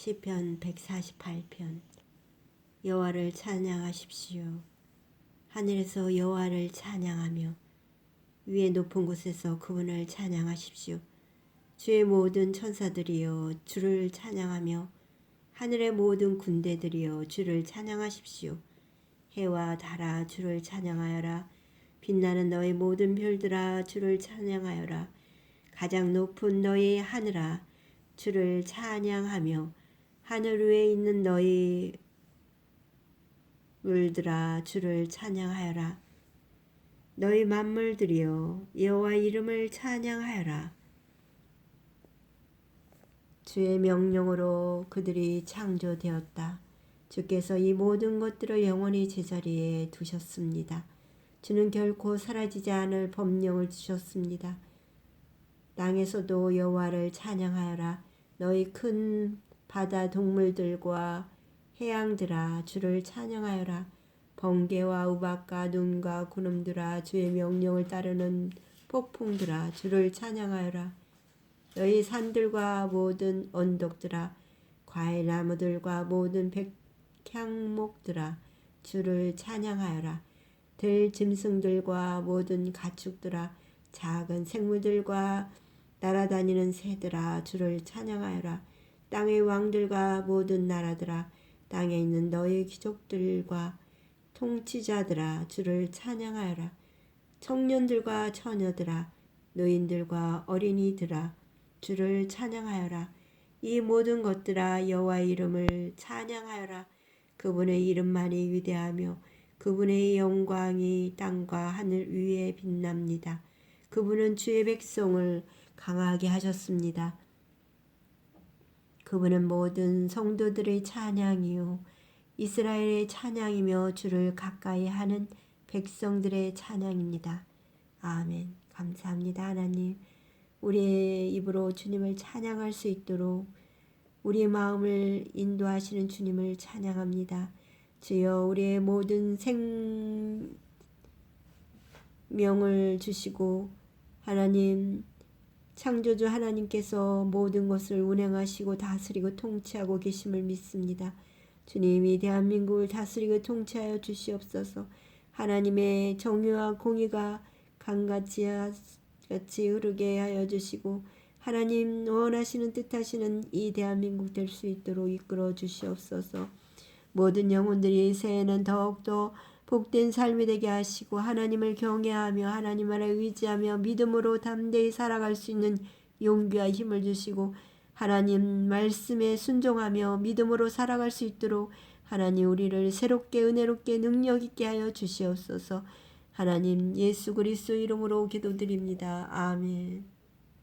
시편 148편 여호와를 찬양하십시오. 하늘에서 여호와를 찬양하며 위에 높은 곳에서 그분을 찬양하십시오. 주의 모든 천사들이여 주를 찬양하며 하늘의 모든 군대들이여 주를 찬양하십시오. 해와 달아 주를 찬양하여라. 빛나는 너희 모든 별들아 주를 찬양하여라. 가장 높은 너희 하늘아 주를 찬양하며 하늘 위에 있는 너희 물들아 주를 찬양하여라. 너희 만물들이여 여호와 이름을 찬양하여라. 주의 명령으로 그들이 창조되었다. 주께서 이 모든 것들을 영원히 제자리에 두셨습니다. 주는 결코 사라지지 않을 법령을 주셨습니다. 땅에서도 여호와를 찬양하여라. 너희 큰 바다 동물들과 해양들아 주를 찬양하여라. 번개와 우박과 눈과 구름들아 주의 명령을 따르는 폭풍들아 주를 찬양하여라. 너희 산들과 모든 언덕들아 과일나무들과 모든 백향목들아 주를 찬양하여라. 들 짐승들과 모든 가축들아 작은 생물들과 날아다니는 새들아 주를 찬양하여라. 땅의 왕들과 모든 나라들아 땅에 있는 너희 귀족들과 통치자들아 주를 찬양하여라. 청년들과 처녀들아 노인들과 어린이들아 주를 찬양하여라. 이 모든 것들아 여호와 이름을 찬양하여라. 그분의 이름만이 위대하며 그분의 영광이 땅과 하늘 위에 빛납니다. 그분은 주의 백성을 강하게 하셨습니다. 그분은 모든 성도들의 찬양이요 이스라엘의 찬양이며 주를 가까이 하는 백성들의 찬양입니다. 아멘. 감사합니다. 하나님. 우리의 입으로 주님을 찬양할 수 있도록 우리의 마음을 인도하시는 주님을 찬양합니다. 주여 우리의 모든 생명을 주시고 하나님 창조주 하나님께서 모든 것을 운행하시고 다스리고 통치하고 계심을 믿습니다. 주님이 대한민국을 다스리고 통치하여 주시옵소서. 하나님의 정의와 공의가 강같이 같이 흐르게 하여 주시고 하나님 원하시는 뜻하시는 이 대한민국 될 수 있도록 이끌어 주시옵소서. 모든 영혼들이 새해는 더욱더 복된 삶이 되게 하시고 하나님을 경외하며 하나님 아래 의지하며 믿음으로 담대히 살아갈 수 있는 용기와 힘을 주시고 하나님 말씀에 순종하며 믿음으로 살아갈 수 있도록 하나님 우리를 새롭게 은혜롭게 능력 있게 하여 주시옵소서. 하나님 예수 그리스도 이름으로 기도드립니다. 아멘.